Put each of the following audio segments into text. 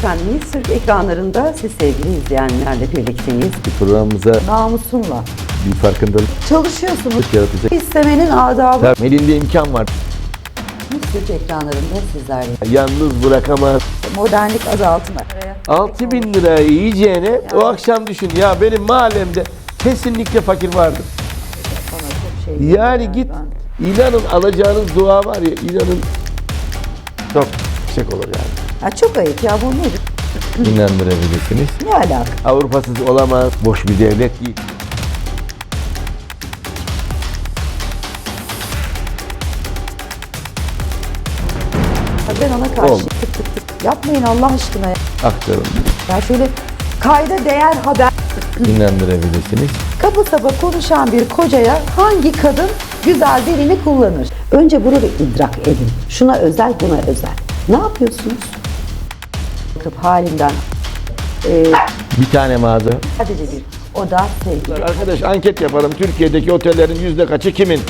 Efendim Sırf ekranlarında siz sevgili izleyenlerle birlikteyiz. Programımıza Namusumla bir farkındalık çalışıyorsunuz. yaratacak. İstemenin adabı. Elinde imkan var. Sırf ekranlarında sizlerle. Yalnız bırakamaz. Modernlik adı altında. 6 bin lira yiyeceğine o akşam düşün ya benim mahallemde kesinlikle fakir vardır. Şey Yani git inanın alacağınız dua var ya inanın çok yüksek olur yani. Ha, çok ayıp ya bu nedir? İnandırabilirsiniz. Ne alaka? Avrupasız olamaz. Boş bir devlet değil. Ha, Ben ona karşı Oldu. tık tık tık. Yapmayın Allah aşkına ya. Aktarın. Ya şöyle kayda değer haber. İnandırabilirsiniz. Kaba saba konuşan bir kocaya hangi kadın güzel dilini kullanır? Önce bunu bir idrak edin. Şuna özel, buna özel. Ne yapıyorsunuz? Bakıp halinden e, Bir tane mağaza. sadece bir oda sevgi. Arkadaş anket yapalım. Türkiye'deki otellerin yüzde kaçı kimin?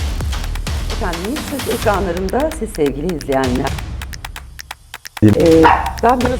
Efendim siz ekranlarında siz sevgili izleyenler. E, ben biraz